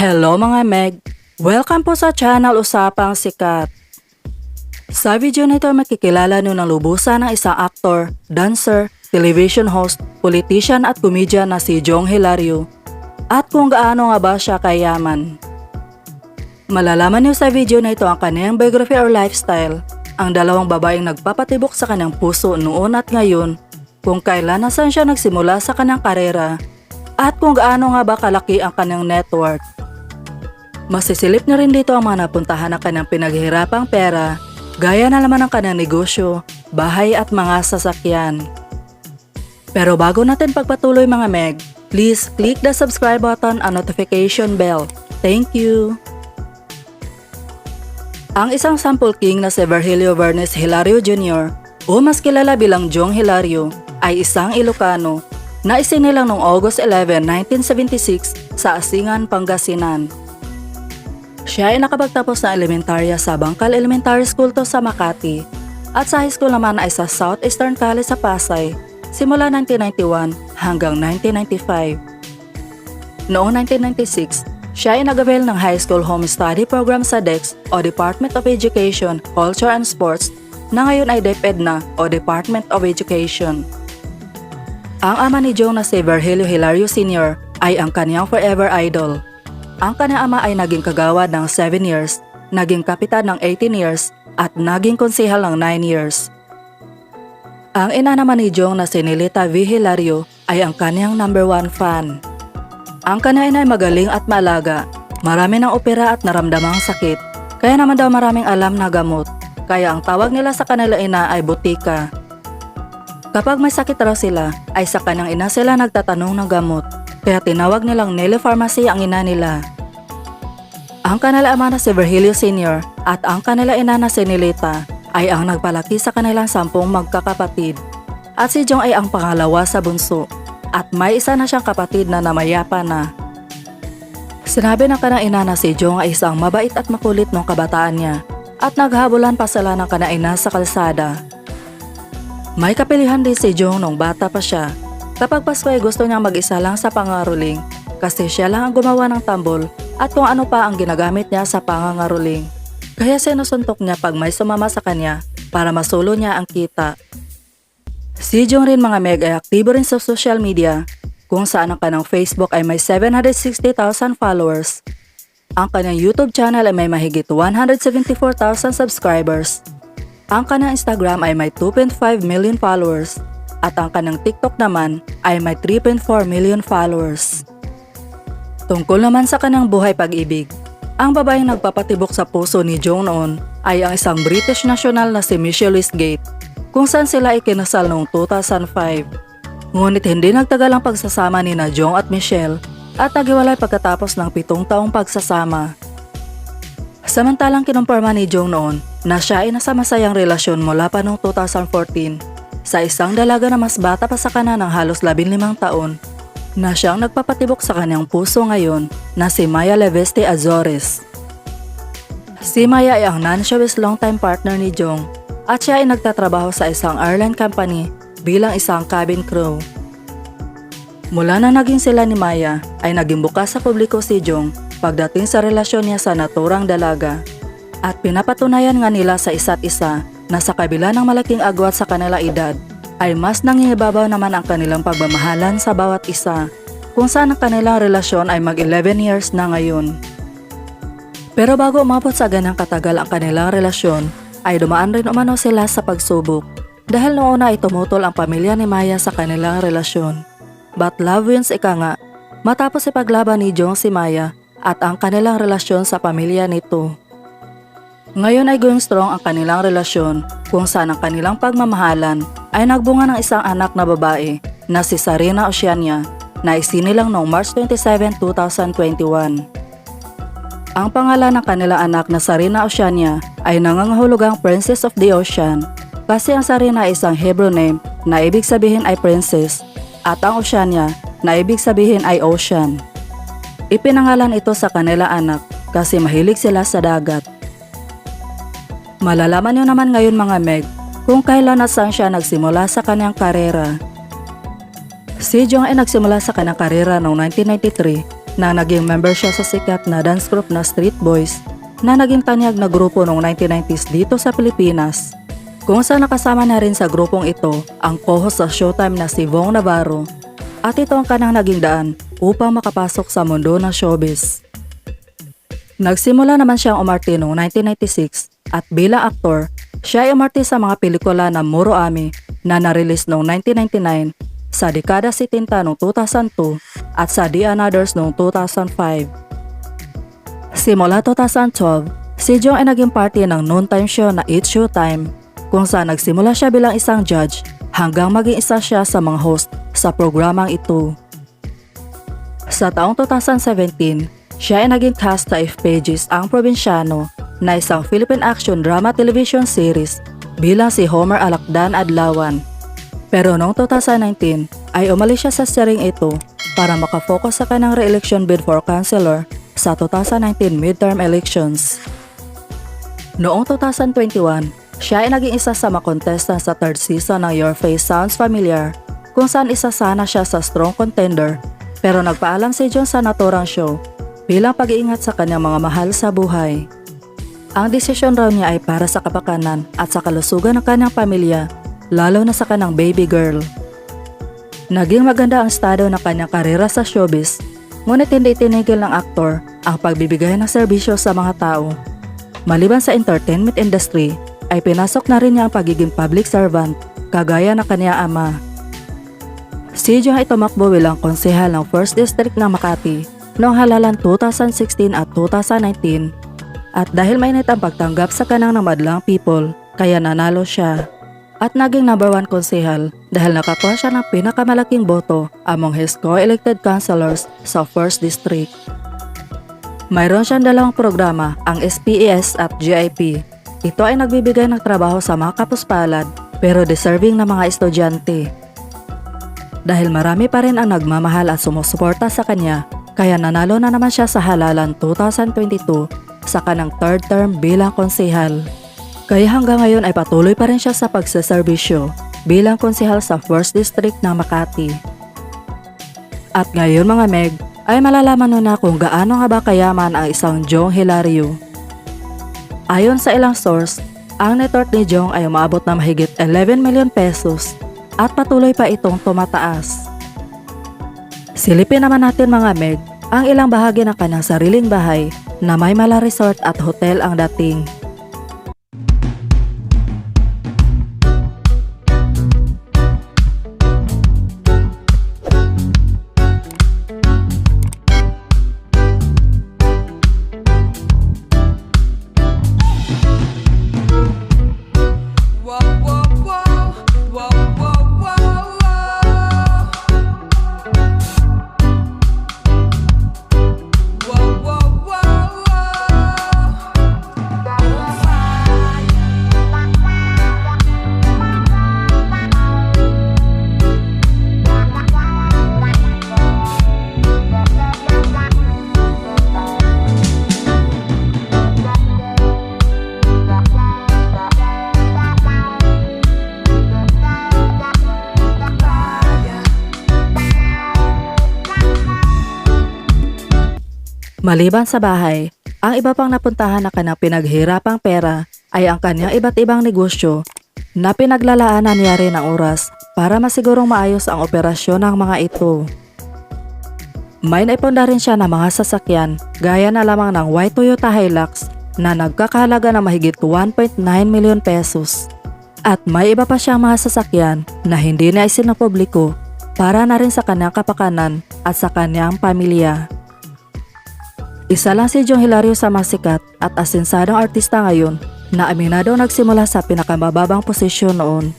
Hello mga Meg! Welcome po sa channel Usapang Sikat. Sa video na ito makikilala nyo ng lubusan ng isang aktor, dancer, television host, politician at komedyan na si Jong Hilario at kung gaano nga ba siya kayaman. Malalaman niyo sa video na ito ang kanyang biography or lifestyle, ang dalawang babaeng nagpapatibok sa kanyang puso noon at ngayon, kung kailan na saan siya nagsimula sa kanyang karera, at kung gaano nga ba kalaki ang kanyang network. Masisilip na rin dito ang mga napuntahan ng kanyang pinaghihirapang pera, gaya na naman ng kanyang negosyo, bahay at mga sasakyan. Pero bago natin pagpatuloy mga Meg, please click the subscribe button and notification bell. Thank you! Ang isang sample king na si Virgilio Vernes Hilario Jr. o mas kilala bilang Jong Hilario ay isang Ilocano na isinilang noong August 11, 1976 sa Asingan, Pangasinan. Siya ay nakapagtapos na elementarya sa Bangkal Elementary School to sa Makati at sa high school naman ay sa Southeastern College sa Pasay simula 1991 hanggang 1995. Noong 1996, siya ay nag-avail ng high school home study program sa DEX o Department of Education, Culture and Sports na ngayon ay DepEd na o Department of Education. Ang ama ni Joe na si Virgilio Hilario Sr. ay ang kanyang forever idol. Ang kanyang ama ay naging kagawad ng 7 years, naging kapitan ng 18 years, at naging konsehal ng 9 years. Ang ina naman ni Jong na si Nilita V. Ay ang kanyang number one fan. Ang kanya ay magaling at malaga. Marami ng opera at naramdamang sakit. Kaya naman daw maraming alam na gamot. Kaya ang tawag nila sa kanila ina ay butika. Kapag may sakit raw sila, ay sa kanyang ina sila nagtatanong ng gamot. Kaya tinawag nilang Nelly Pharmacy ang ina nila. Ang kanila ama na si Virgilio Sr. at ang kanila ina na si Nilita ay ang nagpalaki sa kanilang sampung magkakapatid. At si Jong ay ang pangalawa sa bunso at may isa na siyang kapatid na namayapa na. Sinabi ng kanang ina na si Jong ay isang mabait at makulit nung kabataan niya at naghabulan pa sila ng kanang ina sa kalsada. May kapilihan din si Jong nung bata pa siya. Kapag Pasko ay gusto niyang mag-isa lang sa pangaruling kasi siya lang ang gumawa ng tambol at kung ano pa ang ginagamit niya sa pangangaruling. Kaya sinusuntok niya pag may sumama sa kanya para masulo niya ang kita. Si Jong rin mga meg ay aktibo rin sa social media kung saan ang kanang Facebook ay may 760,000 followers. Ang kanyang YouTube channel ay may mahigit 174,000 subscribers. Ang kanyang Instagram ay may 2.5 million followers at ang kanyang TikTok naman ay may 3.4 million followers. Tungkol naman sa kanyang buhay pag-ibig, ang babaeng nagpapatibok sa puso ni Jong noon ay ang isang British national na si Michelle Westgate kung saan sila ikinasal noong 2005. Ngunit hindi nagtagal ang pagsasama ni na Jong at Michelle at nagiwalay pagkatapos ng pitong taong pagsasama. Samantalang kinumpirma ni Jong noon na siya ay nasa masayang relasyon mula pa noong 2014 sa isang dalaga na mas bata pa sa kana ng halos 15 taon na siyang nagpapatibok sa kanyang puso ngayon na si Maya Leveste Azores. Si Maya ay ang non-showbiz longtime partner ni Jong at siya ay nagtatrabaho sa isang airline company bilang isang cabin crew. Mula na naging sila ni Maya ay naging bukas sa publiko si Jong pagdating sa relasyon niya sa naturang dalaga at pinapatunayan nga nila sa isa't isa na sa kabila ng malaking agwat sa kanila edad ay mas nangingibabaw naman ang kanilang pagmamahalan sa bawat isa kung saan ang kanilang relasyon ay mag 11 years na ngayon. Pero bago umabot sa ganang katagal ang kanilang relasyon, ay dumaan rin umano sila sa pagsubok dahil noong una ay tumutol ang pamilya ni Maya sa kanilang relasyon. But love wins ika nga, matapos ipaglaban ni Jong si Maya at ang kanilang relasyon sa pamilya nito. Ngayon ay going strong ang kanilang relasyon kung saan ang kanilang pagmamahalan ay nagbunga ng isang anak na babae na si Sarina Oceania na isinilang noong March 27, 2021. Ang pangalan ng kanilang anak na Sarina Oceania ay nangangahulugang Princess of the Ocean kasi ang Sarina ay isang Hebrew name na ibig sabihin ay princess at ang Oceania na ibig sabihin ay ocean. Ipinangalan ito sa kanila anak kasi mahilig sila sa dagat. Malalaman nyo naman ngayon mga Meg kung kailan at saan siya nagsimula sa kanyang karera. Si Jong ay nagsimula sa kanyang karera noong 1993 na naging member siya sa sikat na dance group na Street Boys na naging tanyag na grupo noong 1990s dito sa Pilipinas. Kung saan nakasama na rin sa grupong ito ang co-host sa Showtime na si Vong Navarro at ito ang kanang naging daan upang makapasok sa mundo ng showbiz. Nagsimula naman siyang umarte noong 1996 at bilang aktor, siya ay umarte sa mga pelikula na Muro Ami na na-release noong 1999, sa Dekada 70 noong 2002 at sa The Anothers noong 2005. Simula 2012, si Jong ay naging parte ng noontime show na It's Showtime kung saan nagsimula siya bilang isang judge hanggang maging isa siya sa mga host sa programang ito. Sa taong 2017, siya ay naging cast sa If Pages ang Probinsyano na isang Philippine action drama television series bilang si Homer Alakdan Adlawan. Pero noong 2019 ay umalis siya sa series ito para makafocus sa kanang re-election bid for councilor sa 2019 midterm elections. Noong 2021, siya ay naging isa sa mga contestant sa third season ng Your Face Sounds Familiar kung saan isa sana siya sa strong contender pero nagpaalam si John sa naturang show bilang pag-iingat sa kanyang mga mahal sa buhay. Ang desisyon raw niya ay para sa kapakanan at sa kalusugan ng kanyang pamilya, lalo na sa kanyang baby girl. Naging maganda ang estado ng kanyang karera sa showbiz, ngunit hindi tinigil ng aktor ang pagbibigay ng serbisyo sa mga tao. Maliban sa entertainment industry, ay pinasok na rin niya ang pagiging public servant, kagaya ng kanyang ama. Si Jong ay tumakbo bilang konsehal ng 1st District ng Makati noong halalan 2016 at 2019 at dahil mainit ang pagtanggap sa kanang ng madlang people, kaya nanalo siya. At naging number one konsehal dahil nakakuha siya ng pinakamalaking boto among his co-elected councilors sa 1st District. Mayroon siyang dalawang programa, ang SPES at GIP. Ito ay nagbibigay ng trabaho sa mga kapuspalad pero deserving na mga estudyante. Dahil marami pa rin ang nagmamahal at sumusuporta sa kanya, kaya nanalo na naman siya sa halalan 2022 sa kanang third term bilang konsehal. Kaya hanggang ngayon ay patuloy pa rin siya sa pagsaserbisyo bilang konsehal sa 1st District ng Makati. At ngayon mga Meg, ay malalaman mo na kung gaano nga ba kayaman ang isang Jong Hilario. Ayon sa ilang source, ang net worth ni Jong ay umabot na mahigit 11 million pesos at patuloy pa itong tumataas. Silipin naman natin mga Meg ang ilang bahagi ng kanyang sariling bahay na may mala resort at hotel ang dating. Maliban sa bahay, ang iba pang napuntahan na kanyang pinaghirapang pera ay ang kanyang iba't ibang negosyo na pinaglalaanan niya rin ng oras para masigurong maayos ang operasyon ng mga ito. May naiponda rin siya ng mga sasakyan gaya na lamang ng white Toyota Hilux na nagkakahalaga ng mahigit 1.9 milyon pesos. At may iba pa siyang mga sasakyan na hindi na isinapubliko para na rin sa kanyang kapakanan at sa kanyang pamilya. Isa lang si Jong Hilario sa masikat at asensadong artista ngayon na aminado nagsimula sa pinakamababang posisyon noon.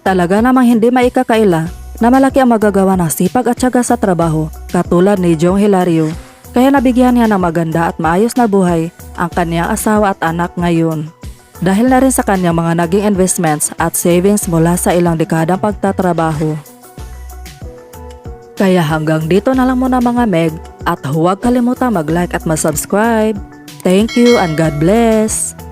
Talaga namang hindi maikakaila na malaki ang magagawa ng sipag at syaga sa trabaho katulad ni Jong Hilario kaya nabigyan niya ng maganda at maayos na buhay ang kanyang asawa at anak ngayon. Dahil na rin sa kanyang mga naging investments at savings mula sa ilang dekadang pagtatrabaho. Kaya hanggang dito na lang muna mga Meg at huwag kalimutang mag-like at mag-subscribe. Thank you and God bless!